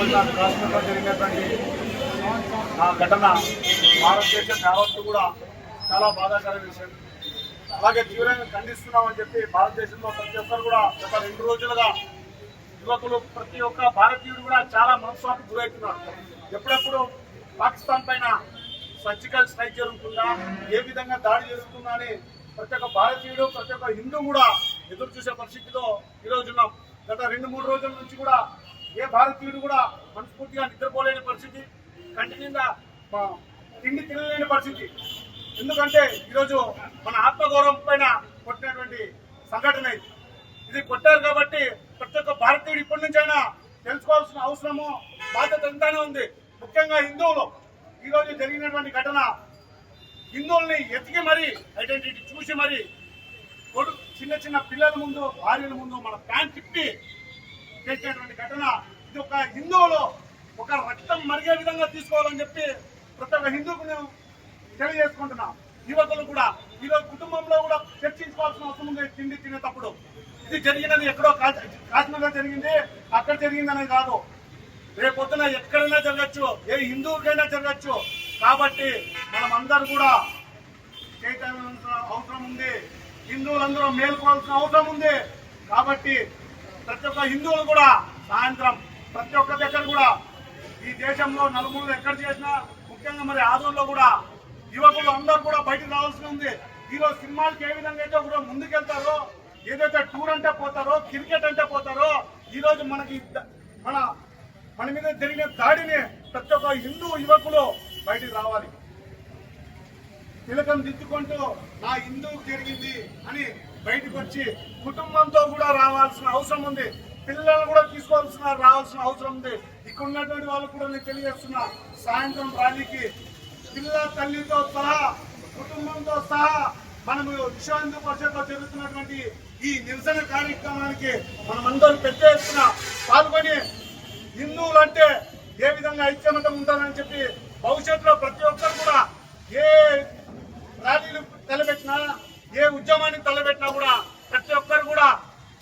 రోజున కాశ్మీర్లో జరిగినటువంటి ఆ ఘటన భారతదేశం యావత్తు కూడా చాలా బాధాకర విషయం. అలాగే తీవ్రంగా ఖండిస్తున్నామని చెప్పి భారతదేశంలో ప్రతి ఒక్కరు కూడా గత రెండు రోజులుగా యువకులు ప్రతి ఒక్క భారతీయుడు కూడా చాలా మనస్వానికి గురవుతున్నారు ఎప్పుడెప్పుడు పాకిస్తాన్ పైన సర్జికల్ స్ట్రైక్ జరుగుతుందా ఏ విధంగా దాడి జరుగుతుందా అని ప్రతి ఒక్క భారతీయుడు ప్రతి ఒక్క హిందూ కూడా ఎదురు చూసే పరిస్థితిలో ఈరోజు ఉన్నాం గత రెండు మూడు రోజుల నుంచి కూడా ఏ భారతీయుడు కూడా మనస్ఫూర్తిగా నిద్రపోలేని పరిస్థితి కంటి నిండా తిండి తినలేని పరిస్థితి. ఎందుకంటే ఈరోజు మన ఆత్మగౌరవం పైన కొట్టినటువంటి సంఘటన ఇది. ఇది కొట్టారు కాబట్టి ప్రతి ఒక్క భారతీయుడు ఇప్పటి నుంచైనా తెలుసుకోవాల్సిన అవసరము బాధ్యత ఎంతైనా ఉంది. ముఖ్యంగా హిందువులు. ఈరోజు జరిగినటువంటి ఘటన హిందువుల్ని ఎతికి మరి ఐడెంటిటీ చూసి మరి చిన్న చిన్న పిల్లల ముందు భార్యల ముందు మన ప్యాంట్ తిప్పి చేసినటువంటి ఘటన. ఇది ఒక హిందువులో ఒక రక్తం మరిగే విధంగా తీసుకోవాలని చెప్పి ప్రతి ఒక్క హిందువుకు నేను తెలియజేసుకుంటున్నాం. యువకులు కూడా ఈరోజు కుటుంబంలో కూడా చర్చించుకోవాల్సిన అవసరం ఉంది. తిండి తినేటప్పుడు. ఇది జరిగినది ఎక్కడో కాశ్మీర్లో జరిగింది. అక్కడ జరిగిందనే కాదు. రేపొద్దున ఎక్కడైనా జరగచ్చు. ఏ హిందువుకైనా జరగచ్చు. కాబట్టి మనం అందరూ కూడా చైతన్య అవసరం ఉంది. హిందువులందరూ మేల్కోవాల్సిన అవసరం ఉంది. కాబట్టి ప్రతి ఒక్క హిందువులు కూడా సాయంత్రం ప్రతి ఒక్క దగ్గర కూడా ఈ దేశంలో నలుగురు ఎక్కడ చేసినా ముఖ్యంగా మరి ఆదంలో కూడా యువకులు అందరూ కూడా బయటకు రావాల్సి ఉంది. ఈరోజు సినిమాలకు ఏ విధంగా అయితే కూడా ముందుకెళ్తారో ఏదైతే టూర్ అంటే పోతారో క్రికెట్ అంటే పోతారో ఈరోజు మనకి మన మన మీద జరిగిన దాడిని ప్రతి ఒక్క హిందూ యువకులు బయటికి రావాలి. తిలకం దిద్దుకుంటూ నా హిందువుకు జరిగింది అని బయటకు వచ్చి కుటుంబంతో కూడా రావాల్సిన అవసరం ఉంది. పిల్లలను కూడా తీసుకోవాల్సిన రావాల్సిన అవసరం ఉంది. ఇక్కడ ఉన్నటువంటి వాళ్ళు కూడా నేను తెలియజేస్తున్నా. సాయంత్రం ర్యాలీకి పిల్ల తల్లితో సహా కుటుంబంతో సహా మనము విశ్వ హిందూ పరిషత్లో జరుగుతున్నటువంటి ఈ నిరసన కార్యక్రమానికి మనమందరం పెద్ద ఎత్తున పాల్గొని హిందువులు అంటే ఏ విధంగా ఐక్యమతం ఉండాలని చెప్పి భవిష్యత్తులో ప్రతి ఒక్కరు కూడా ఏ ర్యాలీలు తలపెట్టినా ఏ ఉద్యమాన్ని తలపెట్టినా కూడా ప్రతి ఒక్కరు కూడా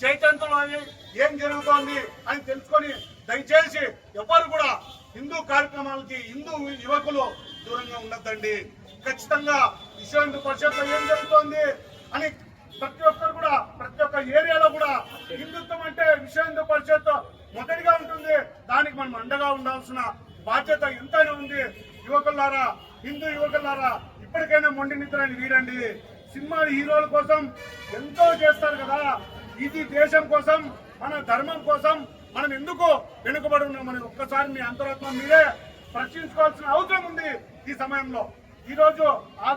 చైతన్యం ఏం జరుగుతోంది అని తెలుసుకొని దయచేసి ఎవరు కూడా హిందూ కార్యక్రమాలకి హిందూ యువకులు దూరంగా ఉండద్దండి. ఖచ్చితంగా విశ్వ హిందూ పరిషత్లో ఏం జరుగుతోంది అని ప్రతి ఒక్కరు కూడా ప్రతి ఒక్క ఏరియాలో కూడా హిందుత్వం అంటే విశ్వ పరిషత్ మొదటిగా ఉంటుంది. దానికి మనం అండగా ఉండాల్సిన బాధ్యత ఎంతైనా ఉంది. యువకులారా హిందూ యువకులారా ఇప్పటికైనా మొండి నిద్రని వీడండి. సినిమా హీరోల కోసం ఎంతో చేస్తారు కదా. ఇది దేశం కోసం మన ధర్మం కోసం మనం ఎందుకు వెనుకబడి ఉన్నామని ఒక్కసారి మీ అంతరాత్మ మీరే ప్రశ్నించుకోవాల్సిన అవసరం ఉంది ఈ సమయంలో. ఈరోజు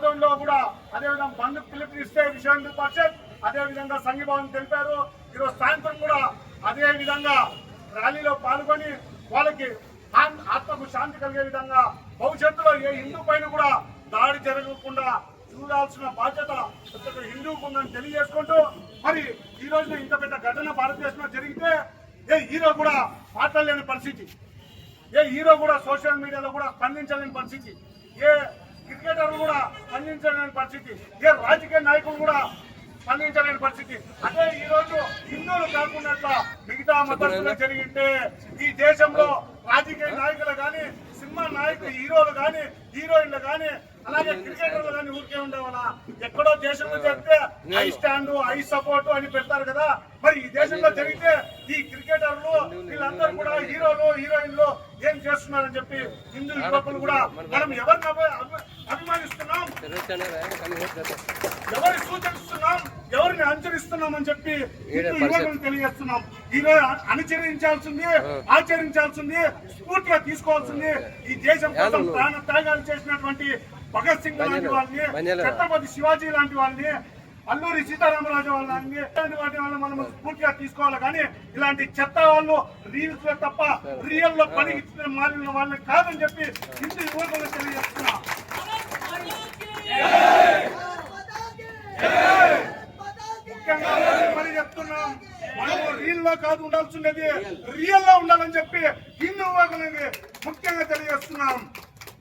రోజు కూడా అదేవిధంగా బంధు పిలుపునిస్తే విషయాన్ని పరిషత్ అదేవిధంగా సంఘీభావం తెలిపారు. ఈరోజు సాయంత్రం కూడా అదే విధంగా ర్యాలీలో పాల్గొని వాళ్ళకి ఆత్మకు శాంతి కలిగే విధంగా భవిష్యత్తులో ఏ హిందూ పైన కూడా దాడి జరగకుండా చూడాల్సిన బాధ్యత ప్రతి ఒక్క హిందువుకు ఉందని తెలియజేసుకుంటూ మరి ఈ రోజున ఇంత పెద్ద ఘటన భారతదేశంలో జరిగితే ఏ హీరో కూడా మాట్లాడలేని పరిస్థితి. ఏ హీరో కూడా సోషల్ మీడియాలో కూడా స్పందించలేని పరిస్థితి. ఏ క్రికెటర్ కూడా స్పందించలేని పరిస్థితి. ఏ రాజకీయ నాయకులు కూడా స్పందించలేని పరిస్థితి. అదే ఈ రోజు హిందువులు కాకుండా మిగతా మతస్థులు జరిగింటే ఈ దేశంలో రాజకీయ నాయకులు కానీ సినిమా నాయకులు హీరోలు కానీ హీరోయిన్లు కానీ అలాగే క్రికెటర్లు కానీ ఊరికే ఉండేవాళ్ళ. ఎక్కడో దేశంలో జరిగితే ఐ స్టాండ్ ఐ సపోర్ట్ అని పెడతారు కదా. మరి ఈ దేశంలో జరిగితే ఈ క్రికెటర్లు వీళ్ళందరూ కూడా హీరోలు హీరోయిన్లు ఏం చేస్తున్నారని చెప్పి హిందూ యువకులు కూడా మనం ఎవరిని ఎవరి సూచిస్తున్నాం? ఎవరిని అనుసరిస్తున్నాం అని చెప్పి యువకులు తెలియజేస్తున్నాం. ఈరోజు అనుసరించాల్సింది ఆచరించాల్సింది స్ఫూర్తిగా తీసుకోవాల్సింది ఈ దేశం కోసం ప్రాణ త్యాగాలు చేసినటువంటి భగత్ సింగ్ లాంటి వాళ్ళని ఛత్రపతి శివాజీ లాంటి వాళ్ళని అల్లూరి సీతారామరాజు వాళ్ళని ఇలాంటి వాటి వల్ల మనం స్ఫూర్తిగా తీసుకోవాలి. కానీ ఇలాంటి చెత్త వాళ్ళు రీల్స్లో తప్ప రియల్లో పని మారిన వాళ్ళని కాదని చెప్పి హిందూ యువకులు తెలియజేస్తున్నా. చెప్తున్నాం. మనము రీల్లో కాదు ఉండాల్సిండేది రియల్లో ఉండాలని చెప్పి హిందూ ముఖ్యంగా తెలియజేస్తున్నాం.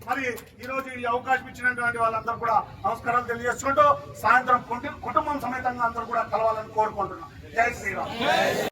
మరి ఈ రోజు ఈ అవకాశం ఇచ్చినటువంటి వాళ్ళందరూ కూడా నమస్కారాలు తెలియజేసుకుంటూ సాయంత్రం కుటుంబం సమేతంగా అందరూ కూడా కలవాలని కోరుకుంటున్నాం. జై శ్రీరామ్.